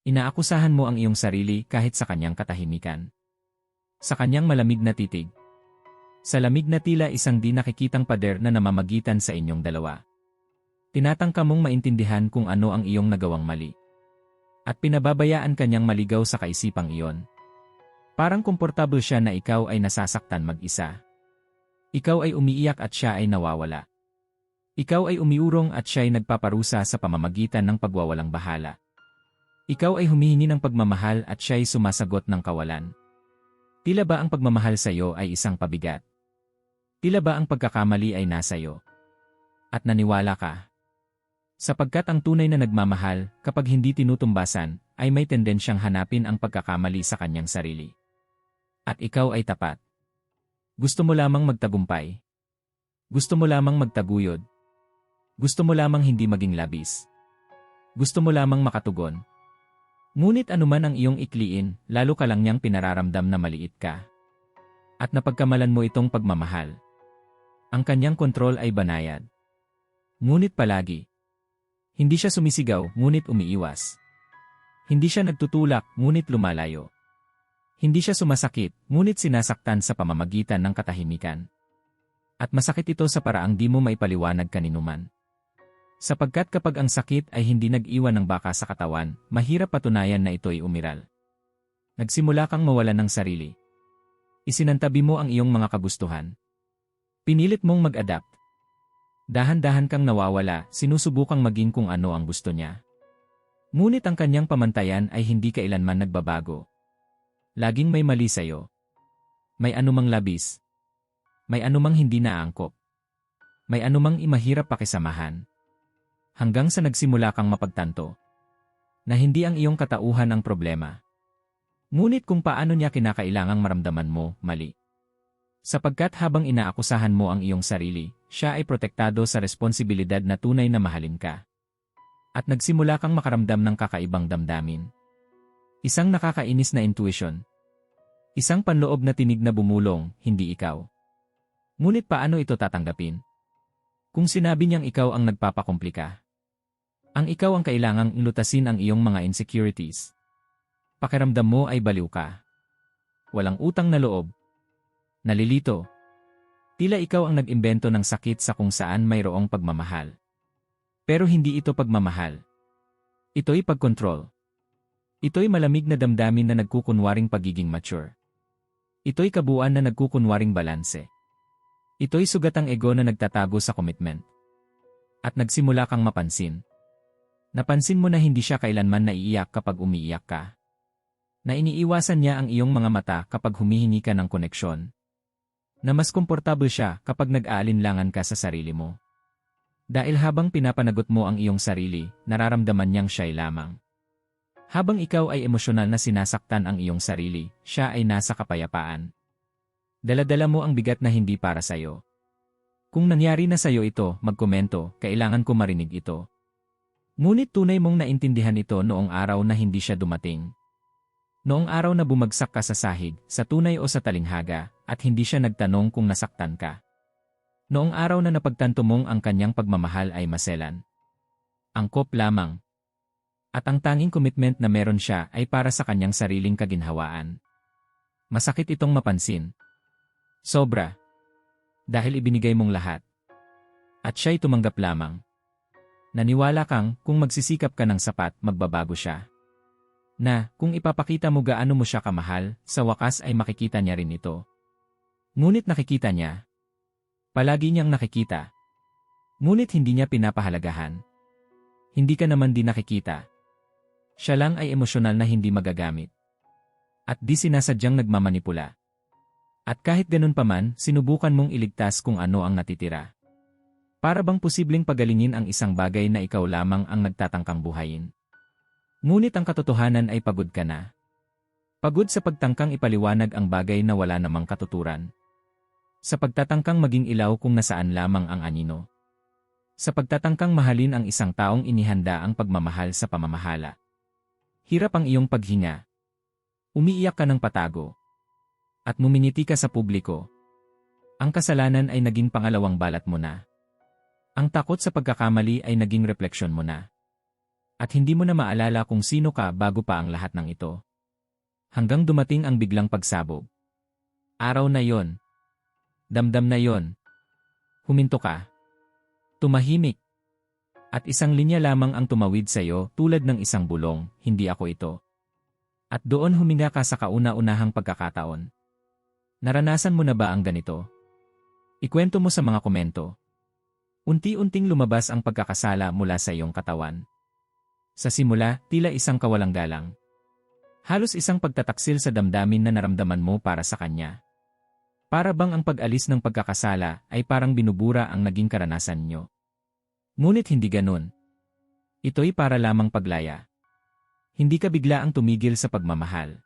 Inaakusahan mo ang iyong sarili kahit sa kanyang katahimikan. Sa kanyang malamig na titig. Sa lamig na tila isang di nakikitang pader na namamagitan sa inyong dalawa. Tinatangka mong maintindihan kung ano ang iyong nagawang mali. At pinababayaan kanyang maligaw sa kaisipang iyon. Parang komportable siya na ikaw ay nasasaktan mag-isa. Ikaw ay umiiyak at siya ay nawawala. Ikaw ay umiurong at siya ay nagpaparusa sa pamamagitan ng pagwawalang bahala. Ikaw ay humihingi ng pagmamahal at siya ay sumasagot ng kawalan. Tila ba ang pagmamahal sa iyo ay isang pabigat? Tila ba ang pagkakamali ay nasa iyo? At naniwala ka? Sapagkat ang tunay na nagmamahal, kapag hindi tinutumbasan, ay may tendensyang hanapin ang pagkakamali sa kanyang sarili. At ikaw ay tapat. Gusto mo lamang magtagumpay. Gusto mo lamang magtaguyod. Gusto mo lamang hindi maging labis. Gusto mo lamang makatugon. Ngunit anuman ang iyong ikliin, lalo ka lang niyang pinararamdam na maliit ka. At napagkamalan mo itong pagmamahal. Ang kanyang kontrol ay banayad. Ngunit palagi. Hindi siya sumisigaw, ngunit umiiwas. Hindi siya nagtutulak, ngunit lumalayo. Hindi siya sumasakit, ngunit sinasaktan sa pamamagitan ng katahimikan. At masakit ito sa paraang di mo maipaliwanag kaninuman. Sapagkat kapag ang sakit ay hindi nag-iwan ng baka sa katawan, mahirap patunayan na ito'y umiral. Nagsimula kang mawalan ng sarili. Isinantabi mo ang iyong mga kagustuhan. Pinilit mong mag-adapt. Dahan-dahan kang nawawala, sinusubukang maging kung ano ang gusto niya. Ngunit ang kanyang pamantayan ay hindi kailanman nagbabago. Laging may mali sa'yo. May anumang labis. May anumang hindi naangkop. May anumang imahirap pakisamahan hanggang sa nagsimula kang mapagtanto na hindi ang iyong katauhan ang problema. Ngunit kung paano niya kinakailangang maramdaman mo, mali. Sapagkat habang inaakusahan mo ang iyong sarili, siya ay protektado sa responsibilidad na tunay na mahalin ka. At nagsimula kang makaramdam ng kakaibang damdamin. Isang nakakainis na intuition. Isang panloob na tinig na bumulong, hindi ikaw. Ngunit paano ito tatanggapin? Kung sinabi niyang ikaw ang nagpapakomplika. Ang ikaw ang kailangang inutasin ang iyong mga insecurities. Pakiramdam mo ay baliw ka. Walang utang na loob. Nalilito. Tila ikaw ang nag-imbento ng sakit sa kung saan mayroong pagmamahal. Pero hindi ito pagmamahal. Ito'y pagkontrol. Ito'y malamig na damdamin na nagkukunwaring pagiging mature. Ito'y kabuuan na nagkukunwaring balanse. Ito'y sugatang ego na nagtatago sa commitment. At nagsimula kang mapansin Napansin mo na hindi siya kailanman naiiyak kapag umiiyak ka. Na iniiwasan niya ang iyong mga mata kapag humihingi ka ng koneksyon. Na mas komportable siya kapag nag-aalinlangan ka sa sarili mo. Dahil habang pinapanagot mo ang iyong sarili, nararamdaman niyang siya'y lamang. Habang ikaw ay emosyonal na sinasaktan ang iyong sarili, siya ay nasa kapayapaan. Daladala mo ang bigat na hindi para sa'yo. Kung nangyari na sa'yo ito, magkomento, kailangan ko marinig ito. Ngunit tunay mong naintindihan ito noong araw na hindi siya dumating. Noong araw na bumagsak ka sa sahig, sa tunay o sa talinghaga, at hindi siya nagtanong kung nasaktan ka. Noong araw na napagtanto mong ang kanyang pagmamahal ay maselan. Angkop lamang. At ang tanging commitment na meron siya ay para sa kanyang sariling kaginhawaan. Masakit itong mapansin. Sobra. Dahil ibinigay mong lahat. At siya'y tumanggap lamang. Naniwala kang kung magsisikap ka ng sapat, magbabago siya. Na, kung ipapakita mo gaano mo siya kamahal, sa wakas ay makikita niya rin ito. Ngunit nakikita niya. Palagi niyang nakikita. Ngunit hindi niya pinapahalagahan. Hindi ka naman din nakikita. Siya lang ay emosyonal na hindi magagamit. At di sinasadyang nagmamanipula. At kahit ganun pa man, sinubukan mong iligtas kung ano ang natitira. Para bang posibleng pagalingin ang isang bagay na ikaw lamang ang nagtatangkang buhayin? Ngunit ang katotohanan ay pagod ka na. Pagod sa pagtangkang ipaliwanag ang bagay na wala namang katuturan. Sa pagtatangkang maging ilaw kung nasaan lamang ang anino. Sa pagtatangkang mahalin ang isang taong inihanda ang pagmamahal sa pamamahala. Hirap ang iyong paghinga. Umiiyak ka ng patago. At mumingiti ka sa publiko. Ang kasalanan ay naging pangalawang balat mo na. Ang takot sa pagkakamali ay naging refleksyon mo na. At hindi mo na maalala kung sino ka bago pa ang lahat ng ito. Hanggang dumating ang biglang pagsabog. Araw na yon. Damdam na yon. Huminto ka. Tumahimik. At isang linya lamang ang tumawid sa iyo tulad ng isang bulong, hindi ako ito. At doon huminga ka sa kauna-unahang pagkakataon. Naranasan mo na ba ang ganito? Ikwento mo sa mga komento. Unti-unting lumabas ang pagkakasala mula sa iyong katawan. Sa simula, tila isang kawalang galang. Halos isang pagtataksil sa damdamin na naramdaman mo para sa kanya. Para bang ang pag-alis ng pagkakasala ay parang binubura ang naging karanasan nyo. Ngunit hindi ganun. Ito'y para lamang paglaya. Hindi ka bigla ang tumigil sa pagmamahal.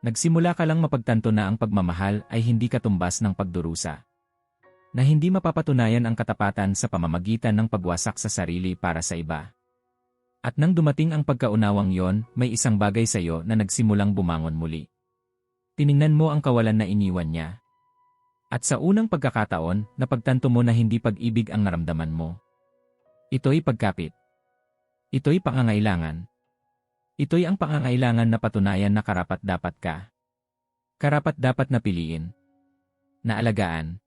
Nagsimula ka lang mapagtanto na ang pagmamahal ay hindi katumbas ng pagdurusa. Na hindi mapapatunayan ang katapatan sa pamamagitan ng pagwasak sa sarili para sa iba. At nang dumating ang pagkaunawang yon, may isang bagay sa iyo na nagsimulang bumangon muli. Tiningnan mo ang kawalan na iniwan niya. At sa unang pagkakataon, napagtanto mo na hindi pag-ibig ang naramdaman mo. Ito'y pagkapit. Ito'y pangangailangan. Ito'y ang pangangailangan na patunayan na karapat-dapat ka. Karapat-dapat na piliin. Na alagaan.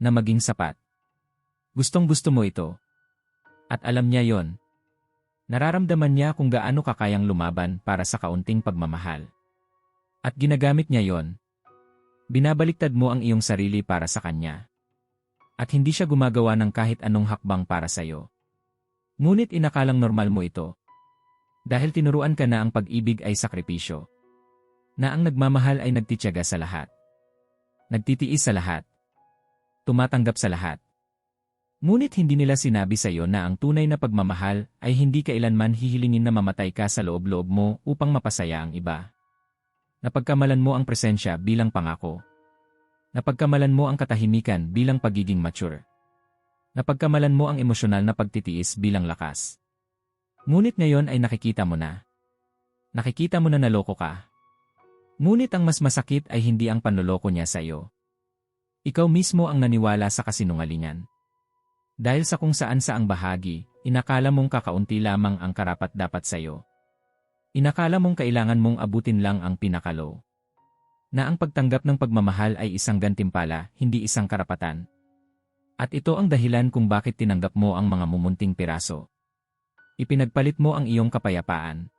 Na maging sapat. Gustong-gusto mo ito. At alam niya yon. Nararamdaman niya kung gaano kakayang lumaban para sa kaunting pagmamahal. At ginagamit niya yon. Binabaliktad mo ang iyong sarili para sa kanya at hindi siya gumagawa ng kahit anong hakbang para sa'yo. Ngunit inakalang normal mo ito. Dahil tinuruan ka na ang pag-ibig ay sakripisyo. Na ang nagmamahal ay nagtityaga sa lahat. Nagtitiis sa lahat. Tumatanggap sa lahat. Ngunit hindi nila sinabi sa iyo na ang tunay na pagmamahal ay hindi kailanman hihilingin na mamatay ka sa loob-loob mo upang mapasaya ang iba. Napagkamalan mo ang presensya bilang pangako. Napagkamalan mo ang katahimikan bilang pagiging mature. Napagkamalan mo ang emosyonal na pagtitiis bilang lakas. Ngunit ngayon ay nakikita mo na. Nakikita mo na naloko ka. Ngunit ang mas masakit ay hindi ang panloloko niya sa iyo. Ikaw mismo ang naniwala sa kasinungalingan. Dahil sa kung saan sa ang bahagi, inakala mong kakaunti lamang ang karapat dapat sa iyo. Inakala mong kailangan mong abutin lang ang pinakalo na ang pagtanggap ng pagmamahal ay isang gantimpala, hindi isang karapatan. At ito ang dahilan kung bakit tinanggap mo ang mga mumunting piraso. Ipinagpalit mo ang iyong kapayapaan.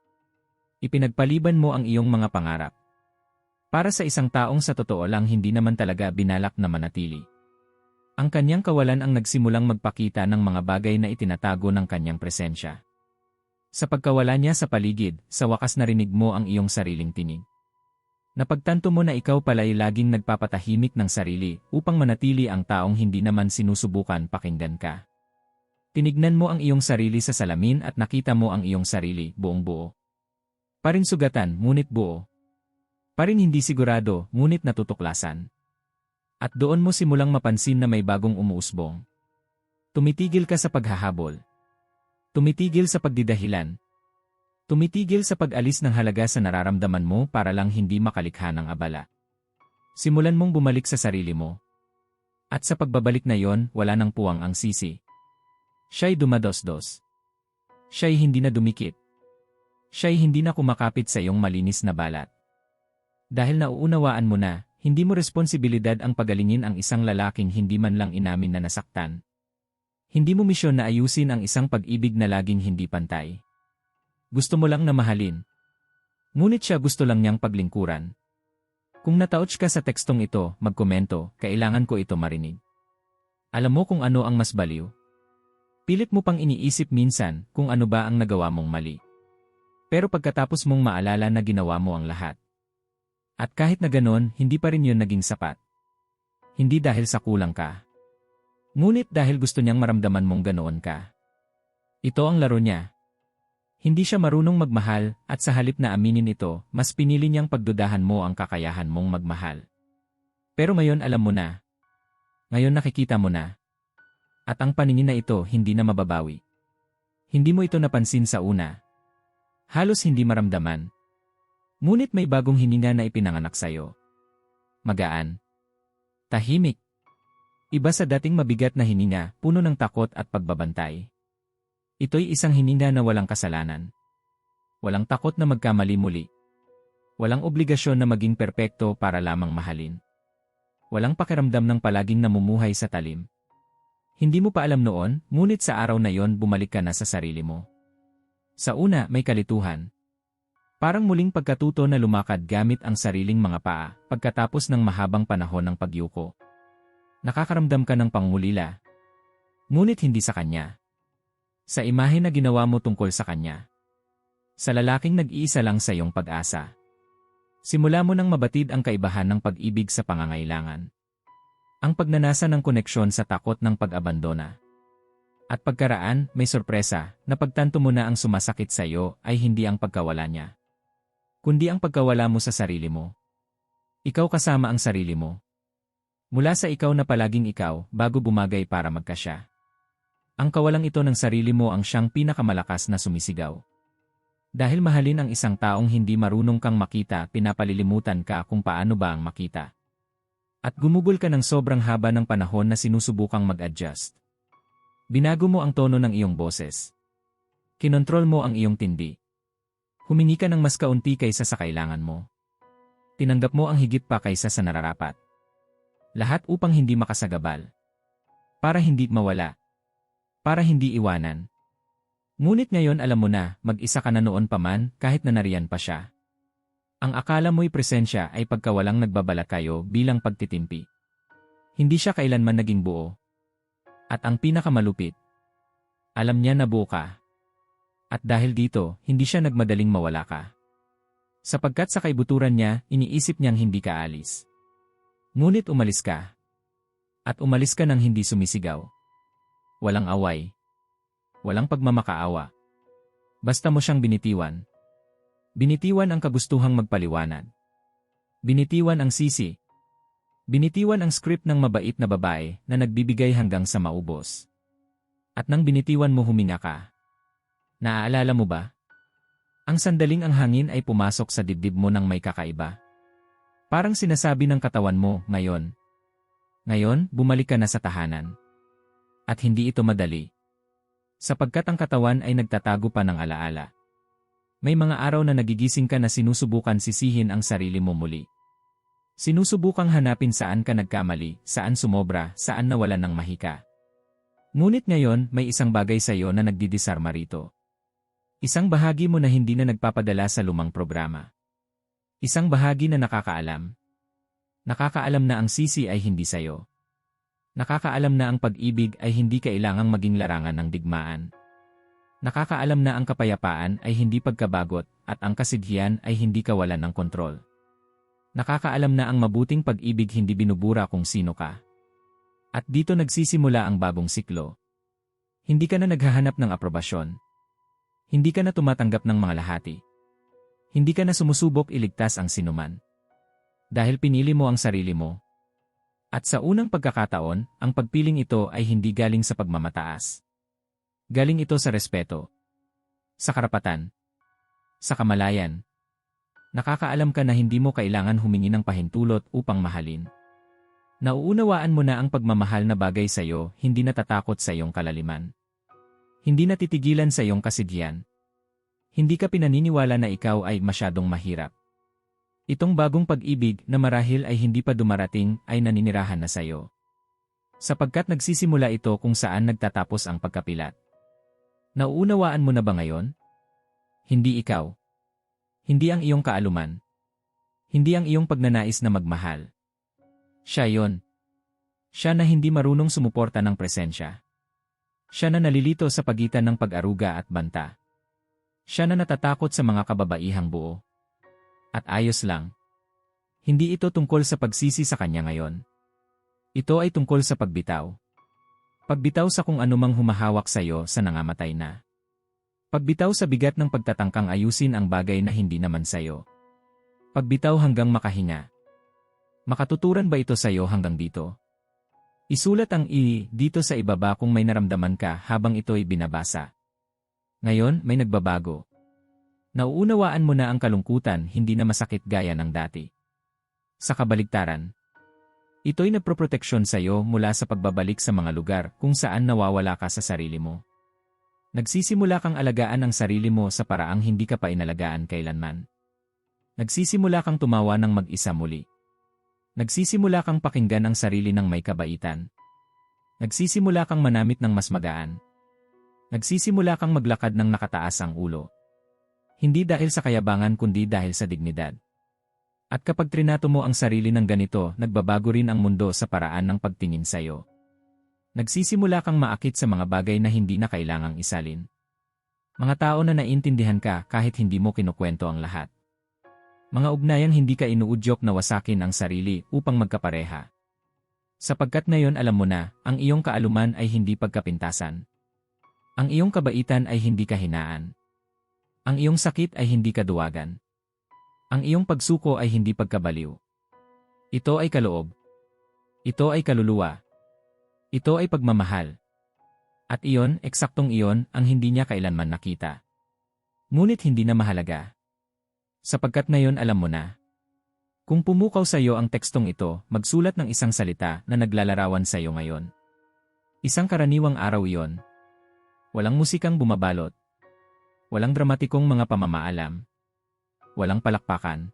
Ipinagpaliban mo ang iyong mga pangarap. Para sa isang taong sa totoo lang hindi naman talaga binalak na manatili. Ang kanyang kawalan ang nagsimulang magpakita ng mga bagay na itinatago ng kanyang presensya. Sa pagkawala niya sa paligid, sa wakas narinig mo ang iyong sariling tinig. Napagtanto mo na ikaw pala'y laging nagpapatahimik ng sarili upang manatili ang taong hindi naman sinusubukan pakinggan ka. Tinignan mo ang iyong sarili sa salamin at nakita mo ang iyong sarili buong buo. Parin sugatan, ngunit buo. Parin hindi sigurado, ngunit natutuklasan. At doon mo simulang mapansin na may bagong umuusbong. Tumitigil ka sa paghahabol. Tumitigil sa pagdidahilan, Tumitigil sa pag-alis ng halaga sa nararamdaman mo para lang hindi makalikha ng abala. Simulan mong bumalik sa sarili mo. At sa pagbabalik na yon, wala nang puwang ang sisi. Siya'y dumados-dos. Siya'y hindi na dumikit. Siya'y hindi na kumakapit sa iyong malinis na balat. Dahil nauunawaan mo na, hindi mo responsibilidad ang pagalingin ang isang lalaking hindi man lang inamin na nasaktan. Hindi mo misyon na ayusin ang isang pag-ibig na laging hindi pantay. Gusto mo lang na mahalin. Ngunit siya gusto lang niyang paglingkuran. Kung natouch ka sa tekstong ito, magkomento, kailangan ko ito marinig. Alam mo kung ano ang mas baliw? Pilit mo pang iniisip minsan kung ano ba ang nagawa mong mali. Pero pagkatapos mong maalala na ginawa mo ang lahat. At kahit na ganon, hindi pa rin yun naging sapat. Hindi dahil sa kulang ka. Ngunit dahil gusto niyang maramdaman mong ganoon ka. Ito ang laro niya, hindi siya marunong magmahal at sa halip na aminin ito, mas pinili niyang pagdudahan mo ang kakayahan mong magmahal. Pero ngayon alam mo na. Ngayon nakikita mo na. At ang paningin na ito hindi na mababawi. Hindi mo ito napansin sa una. Halos hindi maramdaman. Ngunit may bagong hininga na ipinanganak sa'yo. Magaan. Tahimik. Iba sa dating mabigat na hininga, puno ng takot at pagbabantay. Ito'y isang hininga na walang kasalanan. Walang takot na magkamali muli. Walang obligasyon na maging perpekto para lamang mahalin. Walang pakiramdam ng palaging namumuhay sa talim. Hindi mo pa alam noon, ngunit sa araw na yon bumalik ka na sa sarili mo. Sa una, may kalituhan. Parang muling pagkatuto na lumakad gamit ang sariling mga paa pagkatapos ng mahabang panahon ng pagyuko. Nakakaramdam ka ng pangulila. Ngunit hindi sa kanya. Sa imahe na ginawa mo tungkol sa kanya. Sa lalaking nag-iisa lang sa iyong pag-asa. Simula mo nang mabatid ang kaibahan ng pag-ibig sa pangangailangan. Ang pagnanasa ng koneksyon sa takot ng pag-abandona. At pagkaraan, may sorpresa, na pagtanto mo na ang sumasakit sa iyo ay hindi ang pagkawala niya. Kundi ang pagkawala mo sa sarili mo. Ikaw kasama ang sarili mo. Mula sa ikaw na palaging ikaw, bago bumagay para magkasya. Ang kawalang ito ng sarili mo ang siyang pinakamalakas na sumisigaw. Dahil mahalin ang isang taong hindi marunong kang makita, pinapalilimutan ka kung paano ba ang makita. At gumugol ka ng sobrang haba ng panahon na sinusubukang mag-adjust. Binago mo ang tono ng iyong boses. Kinontrol mo ang iyong tindi. Humingi ka ng mas kaunti kaysa sa kailangan mo. Tinanggap mo ang higit pa kaysa sa nararapat. Lahat upang hindi makasagabal. Para hindi mawala. Para hindi iwanan. Ngunit ngayon alam mo na, mag-isa ka na noon pa man, kahit na nariyan pa siya. Ang akala mo'y presensya ay pagkawalang nagbabalak kayo bilang pagtitimpi. Hindi siya kailanman naging buo. At ang pinakamalupit, alam niya na buo ka. At dahil dito, hindi siya nagmadaling mawala ka. Sapagkat sa kaibuturan niya, iniisip niyang hindi ka alis. Ngunit umalis ka. At umalis ka nang hindi sumisigaw. Walang away. Walang pagmamakaawa. Basta mo siyang binitiwan. Binitiwan ang kagustuhang magpaliwanag. Binitiwan ang sisi. Binitiwan ang script ng mabait na babae na nagbibigay hanggang sa maubos. At nang binitiwan mo huminga ka. Naaalala mo ba? Ang sandaling ang hangin ay pumasok sa dibdib mo ng may kakaiba. Parang sinasabi ng katawan mo, ngayon. Ngayon, bumalik ka na sa tahanan. At hindi ito madali sapagkat ang katawan ay nagtatago pa ng alaala. May mga araw na nagigising ka na sinusubukan sisihin ang sarili mo muli. Sinusubukang hanapin saan ka nagkamali, saan sumobra, saan nawalan ng mahika. Ngunit ngayon, may isang bagay sa iyo na nagdidisarma rito. Isang bahagi mo na hindi na nagpapadala sa lumang programa. Isang bahagi na nakakaalam. Nakakaalam na ang sisi ay hindi sayo. Nakakaalam na ang pag-ibig ay hindi kailangang maging larangan ng digmaan. Nakakaalam na ang kapayapaan ay hindi pagkabagot at ang kasidhiyan ay hindi kawalan ng kontrol. Nakakaalam na ang mabuting pag-ibig hindi binubura kung sino ka. At dito nagsisimula ang bagong siklo. Hindi ka na naghahanap ng aprobasyon. Hindi ka na tumatanggap ng mga lahati. Hindi ka na sumusubok iligtas ang sinuman. Dahil pinili mo ang sarili mo, at sa unang pagkakataon, ang pagpiling ito ay hindi galing sa pagmamataas. Galing ito sa respeto. Sa karapatan. Sa kamalayan. Nakakaalam ka na hindi mo kailangan humingi ng pahintulot upang mahalin. Nauunawaan mo na ang pagmamahal na bagay sa iyo, hindi natatakot sa iyong kalaliman. Hindi natitigilan sa iyong kasidyan. Hindi ka pinaniniwala na ikaw ay masyadong mahirap. Itong bagong pag-ibig na marahil ay hindi pa dumarating ay naninirahan na sayo. Sapagkat nagsisimula ito kung saan nagtatapos ang pagkapilat. Nauunawaan mo na ba ngayon? Hindi ikaw. Hindi ang iyong kaaluman. Hindi ang iyong pagnanais na magmahal. Siya yon. Siya na hindi marunong sumuporta ng presensya. Siya na nalilito sa pagitan ng pag-aruga at banta. Siya na natatakot sa mga kababaihang buo. At ayos lang. Hindi ito tungkol sa pagsisi sa kanya ngayon. Ito ay tungkol sa pagbitaw. Pagbitaw sa kung anumang humahawak sa iyo sa nangamatay na. Pagbitaw sa bigat ng pagtatangkang ayusin ang bagay na hindi naman sa iyo. Pagbitaw hanggang makahinga. Makatuturan ba ito sa iyo hanggang dito? Isulat ang i dito sa ibaba kung may naramdaman ka habang ito'y binabasa. Ngayon, may nagbabago. Nauunawaan mo na ang kalungkutan hindi na masakit gaya ng dati. Sa kabaligtaran, ito'y nagproproteksyon sa iyo mula sa pagbabalik sa mga lugar kung saan nawawala ka sa sarili mo. Nagsisimula kang alagaan ang sarili mo sa paraang hindi ka pa inalagaan kailanman. Nagsisimula kang tumawa ng mag-isa muli. Nagsisimula kang pakinggan ang sarili ng may kabaitan. Nagsisimula kang manamit ng mas magaan. Nagsisimula kang maglakad ng nakataas ang ulo. Hindi dahil sa kayabangan kundi dahil sa dignidad. At kapag trinato mo ang sarili ng ganito, nagbabago rin ang mundo sa paraan ng pagtingin sa iyo. Nagsisimula kang maakit sa mga bagay na hindi na kailangang isalin. Mga tao na naintindihan ka kahit hindi mo kinukwento ang lahat. Mga ugnayang hindi ka inuudyok na wasakin ang sarili upang magkapareha. Sapagkat ngayon alam mo na, ang iyong kaaluman ay hindi pagkapintasan. Ang iyong kabaitan ay hindi kahinaan. Ang iyong sakit ay hindi kaduwagan. Ang iyong pagsuko ay hindi pagkabaliw. Ito ay kaloob. Ito ay kaluluwa. Ito ay pagmamahal. At iyon, eksaktong iyon, ang hindi niya kailanman nakita. Ngunit hindi na mahalaga. Sapagkat ngayon alam mo na. Kung pumukaw sa iyo ang tekstong ito, magsulat ng isang salita na naglalarawan sa iyo ngayon. Isang karaniwang araw iyon. Walang musikang bumabalot. Walang dramatikong mga pamamaalam. Walang palakpakan.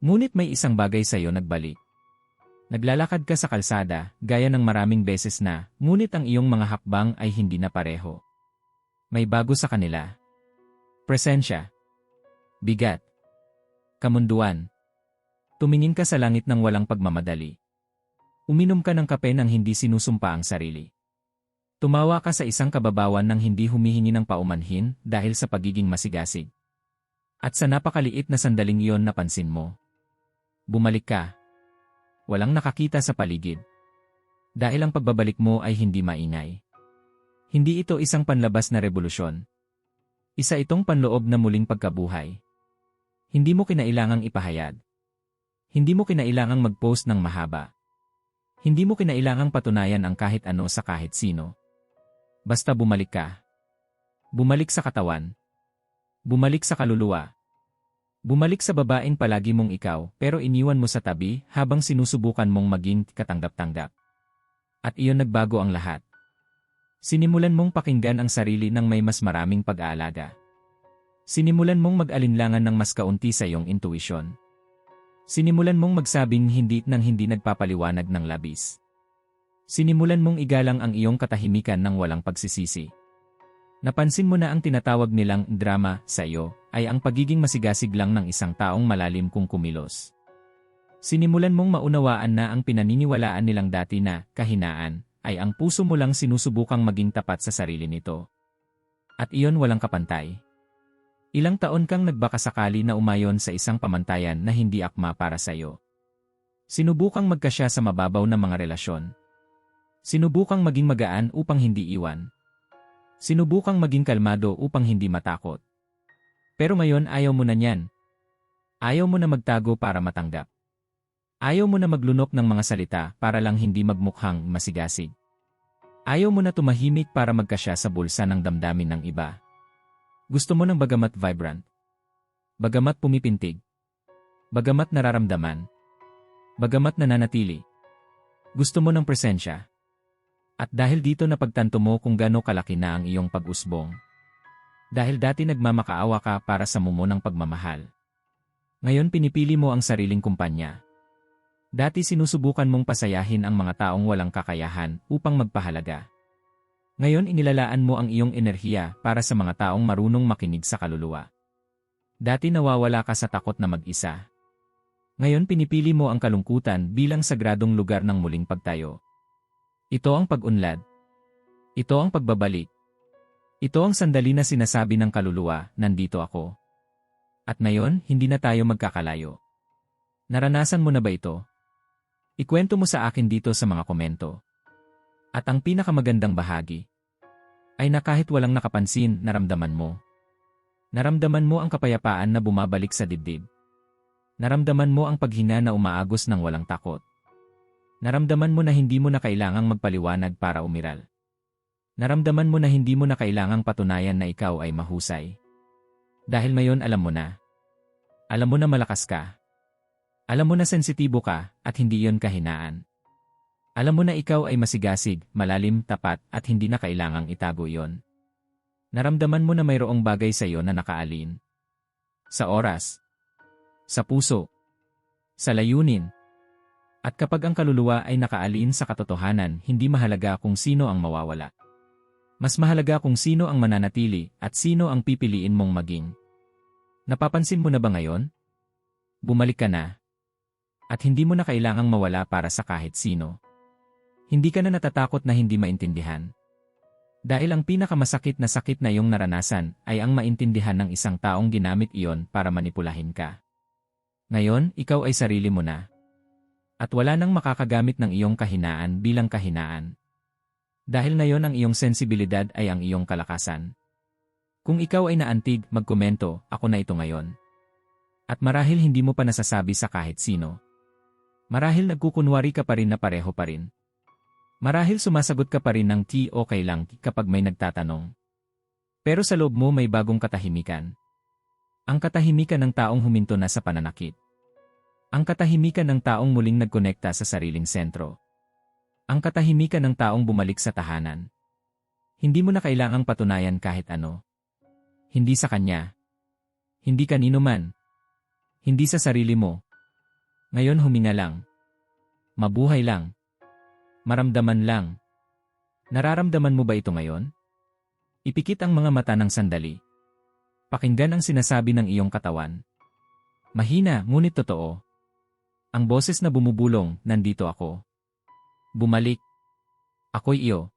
Ngunit may isang bagay sa iyo nagbalik. Naglalakad ka sa kalsada, gaya ng maraming beses na, ngunit ang iyong mga hakbang ay hindi na pareho. May bago sa kanila. Presensya. Bigat. Kamunduan. Tumingin ka sa langit ng walang pagmamadali. Uminom ka ng kape nang hindi sinusumpa ang sarili. Tumawa ka sa isang kababawan nang hindi humihingi ng paumanhin dahil sa pagiging masigasig. At sa napakaliit na sandaling iyon napansin mo. Bumalik ka walang nakakita sa paligid. Dahil ang pagbabalik mo ay hindi maingay. Hindi ito isang panlabas na revolusyon. Isa itong panloob na muling pagkabuhay. Hindi mo kinailangang ipahayag. Hindi mo kinailangang mag-post ng mahaba. Hindi mo kinailangang patunayan ang kahit ano sa kahit sino. Basta bumalik ka. Bumalik sa katawan. Bumalik sa kaluluwa. Bumalik sa babaeng palagi mong ikaw pero iniwan mo sa tabi habang sinusubukan mong maging katanggap-tanggap. At iyon nagbago ang lahat. Sinimulan mong pakinggan ang sarili ng may mas maraming pag-aalaga. Sinimulan mong mag-alinlangan ng mas kaunti sa iyong intuisyon. Sinimulan mong magsabing hindi nang hindi nagpapaliwanag ng labis. Sinimulan mong igalang ang iyong katahimikan ng walang pagsisisi. Napansin mo na ang tinatawag nilang drama sa iyo ay ang pagiging masigasig lang ng isang taong malalim kung kumilos. Sinimulan mong maunawaan na ang pinaniniwalaan nilang dati na kahinaan ay ang puso mo lang sinusubukang maging tapat sa sarili nito. At iyon walang kapantay. Ilang taon kang nagbakasakali na umayon sa isang pamantayan na hindi akma para sa iyo. Sinubukang magkasya sa mababaw na mga relasyon. Sinubukang maging magaan upang hindi iwan. Sinubukang maging kalmado upang hindi matakot. Pero ngayon ayaw mo na niyan. Ayaw mo na magtago para matanggap. Ayaw mo na maglunok ng mga salita para lang hindi magmukhang masigasig. Ayaw mo na tumahimik para magkasya sa bulsa ng damdamin ng iba. Gusto mo ng bagamat vibrant. Bagamat pumipintig. Bagamat nararamdaman. Bagamat nananatili. Gusto mo ng presensya. At dahil dito napagtanto mo kung gaano kalaki na ang iyong pag-usbong. Dahil dati nagmamakaawa ka para sa mumo ng pagmamahal. Ngayon pinipili mo ang sariling kumpanya. Dati sinusubukan mong pasayahin ang mga taong walang kakayahan upang magpahalaga. Ngayon inilalaan mo ang iyong enerhiya para sa mga taong marunong makinig sa kaluluwa. Dati nawawala ka sa takot na mag-isa. Ngayon pinipili mo ang kalungkutan bilang sagradong lugar ng muling pagtayo. Ito ang pag-unlad. Ito ang pagbabalik. Ito ang sandali na sinasabi ng kaluluwa, nandito ako. At ngayon, hindi na tayo magkakalayo. Naranasan mo na ba ito? Ikwento mo sa akin dito sa mga komento. At ang pinakamagandang bahagi, ay na kahit walang nakapansin, naramdaman mo. Naramdaman mo ang kapayapaan na bumabalik sa dibdib. Naramdaman mo ang paghina na umaagos ng walang takot. Naramdaman mo na hindi mo na kailangang magpaliwanag para umiral. Naramdaman mo na hindi mo na kailangang patunayan na ikaw ay mahusay. Dahil mayon alam mo na. Alam mo na malakas ka. Alam mo na sensitibo ka at hindi yon kahinaan. Alam mo na ikaw ay masigasig, malalim, tapat at hindi na kailangang itago yon. Naramdaman mo na mayroong bagay sa iyo na nakaalin. Sa oras. Sa puso. Sa layunin. At kapag ang kaluluwa ay nakaalin sa katotohanan, hindi mahalaga kung sino ang mawawala. Mas mahalaga kung sino ang mananatili at sino ang pipiliin mong maging. Napapansin mo na ba ngayon? Bumalik ka na. At hindi mo na kailangang mawala para sa kahit sino. Hindi ka na natatakot na hindi maintindihan. Dahil ang pinakamasakit na sakit na iyong naranasan ay ang maintindihan ng isang taong ginamit iyon para manipulahin ka. Ngayon, ikaw ay sarili mo na. At wala nang makakagamit ng iyong kahinaan bilang kahinaan. Dahil na yon ang iyong sensibilidad ay ang iyong kalakasan. Kung ikaw ay naantig, magkomento, ako na ito ngayon. At marahil hindi mo pa nasasabi sa kahit sino. Marahil nagkukunwari ka pa rin na pareho pa rin. Marahil sumasagot ka pa rin ng T okay lang kapag may nagtatanong. Pero sa loob mo may bagong katahimikan. Ang katahimikan ng taong huminto na sa pananakit. Ang katahimikan ng taong muling nagkonekta sa sariling sentro. Ang katahimikan ng taong bumalik sa tahanan. Hindi mo na kailangang patunayan kahit ano. Hindi sa kanya. Hindi kanino man. Hindi sa sarili mo. Ngayon huminga lang. Mabuhay lang. Maramdaman lang. Nararamdaman mo ba ito ngayon? Ipikit ang mga mata ng sandali. Pakinggan ang sinasabi ng iyong katawan. Mahina, ngunit totoo. Ang boses na bumubulong, nandito ako. Bumalik. Ako'y iyo.